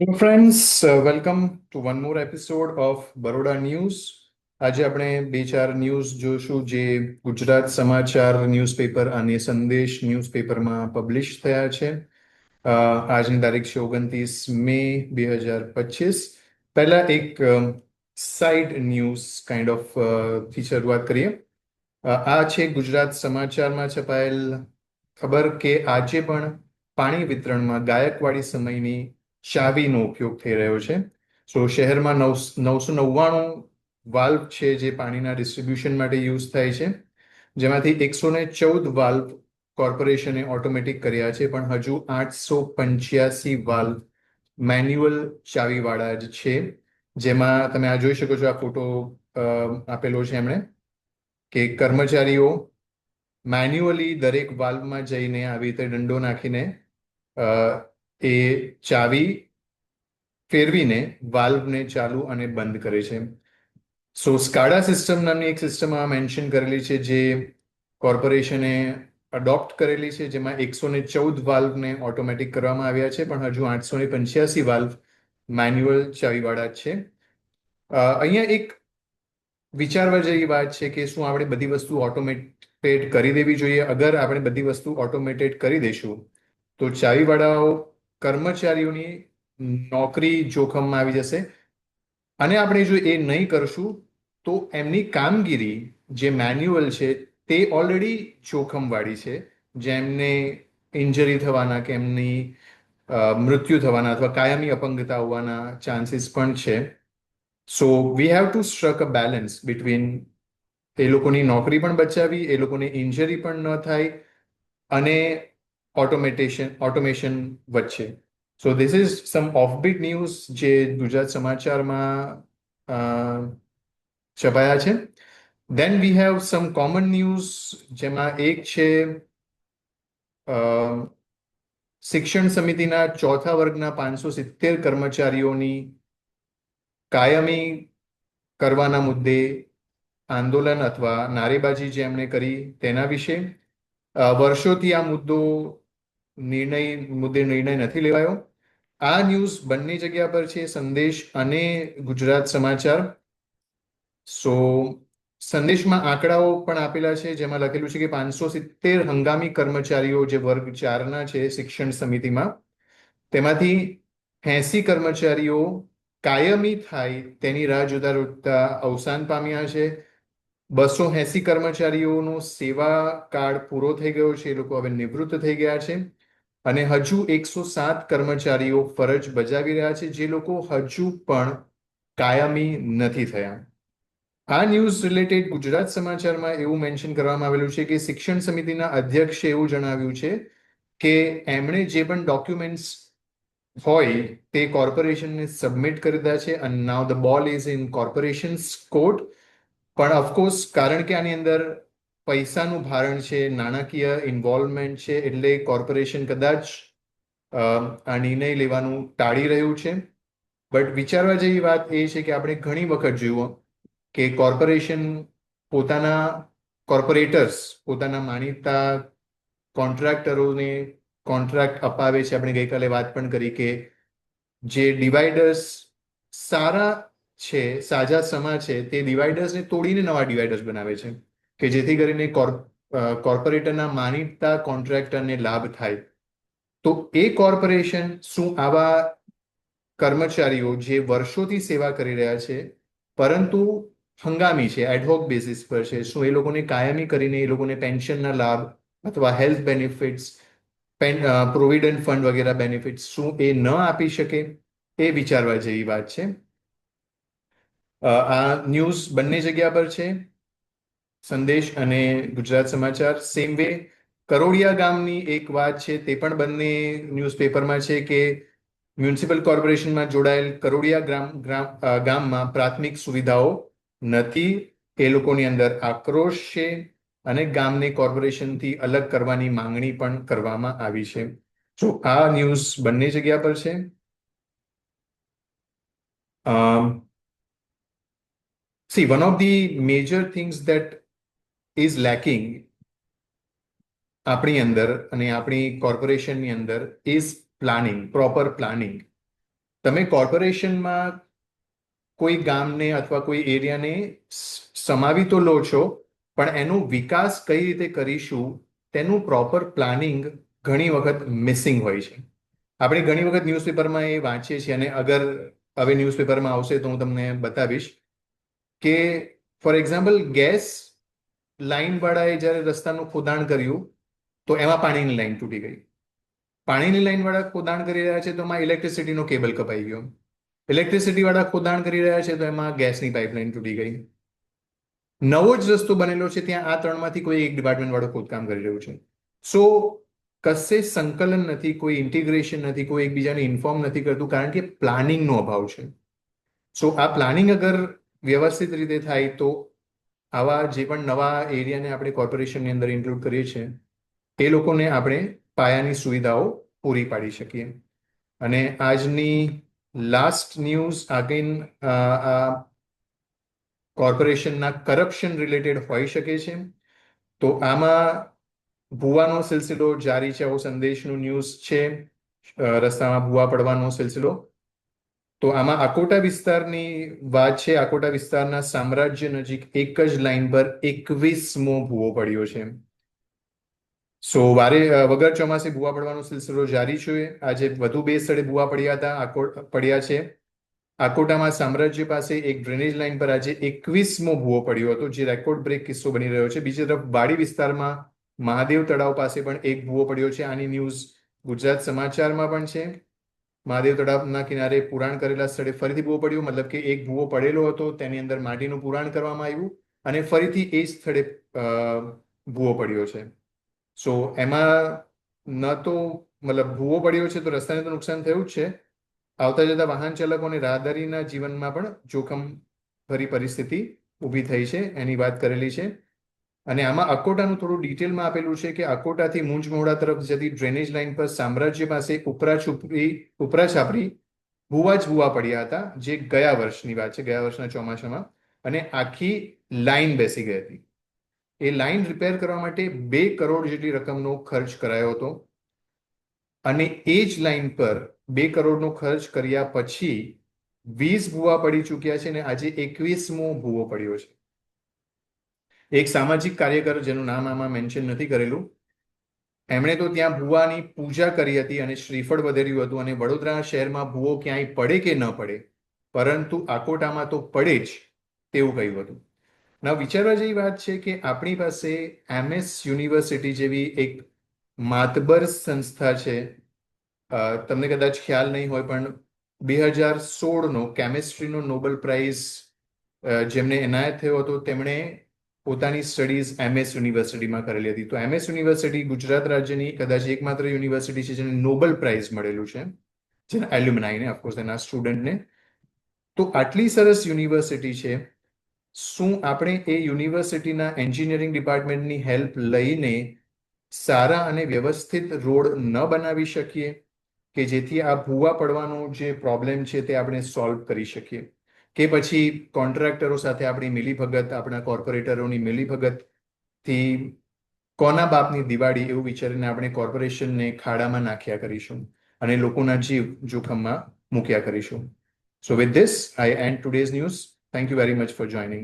Hello friends welcome to one more episode of Baroda news આજે આપણે બે ચાર ન્યૂઝ જોશું જે ગુજરાત સમાચાર ન્યૂઝપેપર અને સંદેશ ન્યૂઝપેપરમાં પબ્લિશ થયા છે. આજની તારીખ છે ઓગણત્રીસ મે બે હજાર પચીસ. પહેલા એક સાઇડ ન્યૂઝ કાઇન્ડ ઓફથી શરૂઆત કરીએ. આ છે ગુજરાત સમાચારમાં છપાયેલ ખબર કે આજે પણ પાણી વિતરણમાં ગાયકવાડી સમયની ચાવીનો ઉપયોગ થઈ રહ્યો છે. સો શહેરમાં નવ નવસો નવ્વાણું વાલ્વ છે જે પાણીના ડિસ્ટ્રીબ્યુશન માટે યુઝ થાય છે. જેમાંથી એકસો ને ચૌદ વાલ્વ કોર્પોરેશને ઓટોમેટિક કર્યા છે, પણ હજુ આઠસો પંચ્યાસી વાલ્વ મેન્યુઅલ ચાવીવાળા જ છે. જેમાં તમે આ જોઈ શકો છો, આ ફોટો આપેલો છે એમણે. કે કર્મચારીઓ મેન્યુઅલી દરેક વાલ્વમાં જઈને આવી રીતે દંડો નાખીને એ ચાવી ફેરવીને વાલ્વને ચાલુ અને બંધ કરે છે. સો સ્કાડા સિસ્ટમ નામની એક સિસ્ટમ આ મેન્શન કરેલી છે જે કોર્પોરેશને અડોપ્ટ કરેલી છે, જેમાં એકસો ને ચૌદ વાલ્વને ઓટોમેટિક કરવામાં આવ્યા છે, પણ હજુ આઠસો ને પંચ્યાસી વાલ્વ મેન્યુઅલ ચાવીવાળા છે. અહીંયા એક વિચારવા જેવી વાત છે કે શું આપણે બધી વસ્તુ ઓટોમેટેડ કરી દેવી જોઈએ? અગર આપણે બધી વસ્તુ ઓટોમેટેડ કરી દઈશું તો ચાવીવાળાઓ કર્મચારીઓની નોકરી જોખમમાં આવી જશે. અને આપણે જો એ નહીં કરશું, તો એમની કામગીરી જે મેન્યુઅલ છે, તે ઓલરેડી જોખમવાળી છે. જેમને ઇન્જરી થવાના કે એમની મૃત્યુ થવાના અથવા કાયમી અપંગતા હોવાના ચાન્સીસ પણ છે. So, we have to struck a balance between એ લોકોની નોકરી પણ બચાવી, એ લોકોને ઇન્જરી પણ ન થાય. અને ઓટોમેટેશન ઓટોમેશન વચ્ચે. So this is some offbeat news જે ગુજરાત સમાચારમાં છપાયા છે. Then we have some common news જેમાં એક છે શિક્ષણ સમિતિના ચોથા વર્ગના પાંચસો સિત્તેર કર્મચારીઓની કાયમી કરવાના મુદ્દે આંદોલન અથવા નારેબાજી જે એમણે કરી તેના વિશે. વર્ષોથી આ મુદ્દો નિર્ણય, મુદ્દે નિર્ણય નથી લેવાયો. આ ન્યૂઝ બંને જગ્યા પર છે, સંદેશ અને ગુજરાત સમાચાર. સો, સંદેશમાં આંકડાઓ પણ આપેલા છે, જેમાં લખેલું છે કે પાંચસો સિત્તેર હંગામી કર્મચારીઓ જે વર્ગ ચારના છે, શિક્ષણ સમિતિમાં. તેમાંથી એસી કર્મચારીઓ કાયમી થાય તેની રાહ જોતા રોજતા અવસાન પામ્યા છે. બસો એસી કર્મચારીઓનો સેવા કાર્ડ પૂરો થઈ ગયો છે, એ લોકો હવે નિવૃત્ત થઈ ગયા છે. અને હજુ એકસો સાત કર્મચારીઓ ફરજ બજાવી રહ્યા છે, જે લોકો હજુ પણ કાયમી નથી થયા. આ ન્યૂઝ રિલેટેડ ગુજરાત સમાચારમાં એવું મેન્શન કરવામાં આવેલું છે કે શિક્ષણ સમિતિના અધ્યક્ષે એવું જણાવ્યું છે કે એમણે જે પણ ડોક્યુમેન્ટ્સ હોય તે કોર્પોરેશનને સબમિટ કરી દીધા છે. અને now the ball is in corporations court પણ ઓફકોર્સ કારણ કે આની અંદર પૈસાનું ભારણ છે, નાણાકીય ઇન્વોલ્વમેન્ટ છે, એટલે કોર્પોરેશન કદાચ આ નિર્ણય લેવાનું ટાળી રહ્યું છે. બટ વિચારવા જેવી વાત એ છે કે આપણે ઘણી વખત જોયું કે કોર્પોરેશન પોતાના કોર્પોરેટર્સ પોતાના માનીતા કોન્ટ્રાક્ટરોને કોન્ટ્રાક્ટ અપાવે છે. આપણે ગઈકાલે વાત પણ કરી કે જે ડિવાઈડર્સ સારા છે, સાજા સમા છે, તે ડિવાઈડર્સને તોડીને નવા ડિવાઈડર્સ બનાવે છે, કે જેથી કરીને કોર્પોરેટરના માનીતા કોન્ટ્રાક્ટરને લાભ થાય. તો એ કોર્પોરેશન શું આવા કર્મચારીઓ જે વર્ષોથી સેવા કરી રહ્યા છે, પરંતુ હંગામી છે એડહોક બેસિસ પર છે, શું એ લોકોને કાયમી કરીને એ લોકોને પેન્શનના લાભ અથવા હેલ્થ બેનિફિટ્સ પ્રોવિડન્ટ ફંડ વગેરે બેનિફિટ્સ શું એ ન આપી શકે, એ વિચારવા જેવી વાત છે. આ ન્યૂઝ બંને જગ્યા પર છે. સંદેશ અને ગુજરાત સમાચાર. સેમ વે કરોડિયા ગામની એક વાત છે, તે પણ બંને ન્યૂઝપેપરમાં છે કે મ્યુનિસિપલ કોર્પોરેશનમાં જોડાયેલ કરોડિયા ગ્રામ ગામમાં પ્રાથમિક સુવિધાઓ નથી. એ લોકોની અંદર આક્રોશ છે અને ગામને કોર્પોરેશનથી અલગ કરવાની માંગણી પણ કરવામાં આવી છે. જો આ ન્યૂઝ બંને જગ્યા પર છે see one of the major things that is lacking આપણી અંદર અને આપણી કોર્પોરેશનની અંદર ઇઝ પ્લાનિંગ પ્રોપર પ્લાનિંગ તમે કોર્પોરેશનમાં કોઈ ગામને અથવા કોઈ એરિયાને સમાવી તો લો છો, પણ એનો વિકાસ કઈ રીતે કરીશું, તેનું પ્રોપર પ્લાનિંગ ઘણી વખત મિસિંગ હોય છે. આપણે ઘણી વખત ન્યૂઝપેપરમાં એ વાંચીએ છીએ અને અગર હવે ન્યૂઝપેપરમાં આવશે તો હું તમને બતાવીશ કે ફોર એક્ઝામ્પલ ગેસ લાઇનવાળાએ જ્યારે રસ્તાનું ખોદાણ કર્યું, તો એમાં પાણીની લાઈન તૂટી ગઈ. પાણીની લાઇનવાળા ખોદાણ કરી રહ્યા છે, તો એમાં ઇલેક્ટ્રિસિટીનો કેબલ કપાઈ ગયો. ઇલેક્ટ્રિસિટી વાળા ખોદાણ કરી રહ્યા છે, તો એમાં ગેસની પાઇપલાઇન તૂટી ગઈ. નવો જ રસ્તો બનેલો છે, ત્યાં આ ત્રણમાંથી કોઈ એક ડિપાર્ટમેન્ટ વાળો ખોદકામ કરી રહ્યું છે. સો કશે સંકલન નથી, કોઈ ઇન્ટિગ્રેશન નથી, કોઈ એકબીજાને ઇન્ફોર્મ નથી કરતું, કારણ કે પ્લાનિંગનો અભાવ છે. સો આ પ્લાનિંગ અગર વ્યવસ્થિત રીતે થાય તો આવા જે પણ નવા એરિયાને આપણે કોર્પોરેશનની અંદર ઇન્ક્લુડ કરીએ છીએ એ લોકોને આપણે પાયાની સુવિધાઓ પૂરી પાડી શકીએ. અને આજની લાસ્ટ ન્યૂઝ અગેન આ કોર્પોરેશનના કરપ્શન રિલેટેડ હોઈ શકે છે. તો આમાં ભૂવાનો સિલસિલો જારી છે એવો સંદેશનું ન્યૂઝ છે. રસ્તામાં ભૂવા પડવાનો સિલસિલો તો આમાં આકોટા વિસ્તારની વાત છે. આકોટા વિસ્તારના સામ્રાજ્ય નજીક એક જ લાઇન પર એકવીસમો ભૂવો પડ્યો છે. સો વારે વગર ચોમાસે ભૂવા પડવાનો સિલસિલો જારી છે. આજે વધુ બે સ્થળે ભૂવા પડ્યા હતા પડ્યા છે. આકોટામાં સામ્રાજ્ય પાસે એક ડ્રેનેજ લાઇન પર આજે એકવીસમો ભૂવો પડ્યો હતો, જે રેકોર્ડ બ્રેક કિસ્સો બની રહ્યો છે. બીજી તરફ વાડી વિસ્તારમાં મહાદેવ તળાવ પાસે પણ એક ભૂવો પડ્યો છે. આની ન્યૂઝ ગુજરાત સમાચારમાં પણ છે. મહાદેવ તળાવના કિનારે પુરાણ કરેલા સ્થળે ફરીથી ભૂવો પડ્યો, મતલબ કે એક ભૂવો પડેલો હતો, તેની અંદર માટીનું પુરાણ કરવામાં આવ્યું અને ફરીથી એ જ સ્થળે ભૂવો પડ્યો છે. સો એમાં ન તો, મતલબ ભૂવો પડ્યો છે તો રસ્તાને તો નુકસાન થયું જ છે. આવતા જતા વાહન ચાલકોને રાહદારીના જીવનમાં પણ જોખમ ભરી પરિસ્થિતિ ઊભી થઈ છે, એની વાત કરેલી છે. અને આમાં અકોટાનું થોડું ડિટેલમાં આપેલું છે કે અકોટાથી મૂંજમોડા તરફ જતી ડ્રેનેજ લાઇન પર સામ્રાજ્ય પાસે ઉપરા છુપરી ઉપરા છાપરી ભૂવા જ ભૂવા પડ્યા હતા, જે ગયા વર્ષની વાત છે, ગયા વર્ષના ચોમાસામાં. અને આખી લાઇન બેસી ગઈ હતી. એ લાઇન રિપેર કરવા માટે બે કરોડ જેટલી રકમનો ખર્ચ કરાયો હતો. અને એ જ લાઈન પર બે કરોડનો ખર્ચ કર્યા પછી વીસ ભૂવા પડી ચૂક્યા છે અને આજે એકવીસમો ભૂવો પડ્યો છે. એક સામાજિક કાર્યકર જેનું નામ આમાં મેન્શન નથી કરેલું. એમણે તો ત્યાં ભૂવાની પૂજા કરી હતી અને શ્રીફળ વધેર્યું હતું અને વડોદરા શહેરમાં ભૂવો ક્યાંય પડે કે ન પડે, પરંતુ આકોટામાં તો પડે જ તેવું કહ્યું હતું. ના, વિચારવા જેવી વાત છે કે આપણી પાસે એમએસ યુનિવર્સિટી જેવી એક માતબર સંસ્થા છે. તમને કદાચ ખ્યાલ નહીં હોય, પણ બે હજાર સોળનો કેમેસ્ટ્રીનો નોબેલ પ્રાઇઝ જેમને એનાયત થયો હતો, તેમણે પોતાની સ્ટડીઝ એમએસ યુનિવર્સિટીમાં કરેલી હતી. તો એમએસ યુનિવર્સિટી ગુજરાત રાજ્યની કદાચ એકમાત્ર યુનિવર્સિટી છે જેને નોબેલ પ્રાઇઝ મળેલું છે, જેના એલ્યુમનાઈને ઓફકોર્સ એના સ્ટુડન્ટને તો આટલી સરસ યુનિવર્સિટી છે. શું આપણે એ યુનિવર્સિટીના એન્જિનિયરિંગ ડિપાર્ટમેન્ટની હેલ્પ લઈને સારા અને વ્યવસ્થિત રોડ ન બનાવી શકીએ? કે જેથી આ ભૂવા પડવાનો જે પ્રોબ્લેમ છે તે આપણે સોલ્વ કરી શકીએ? કે પછી કોન્ટ્રાક્ટરો સાથે આપણી મિલીભગત, આપણા કોર્પોરેટરોની મિલીભગતથી કોના બાપની દિવાળી એવું વિચારીને આપણે કોર્પોરેશનને ખાડામાં નાખ્યા કરીશું અને લોકોના જીવ જોખમમાં મૂક્યા કરીશું. So with this I end today's news thank you very much for joining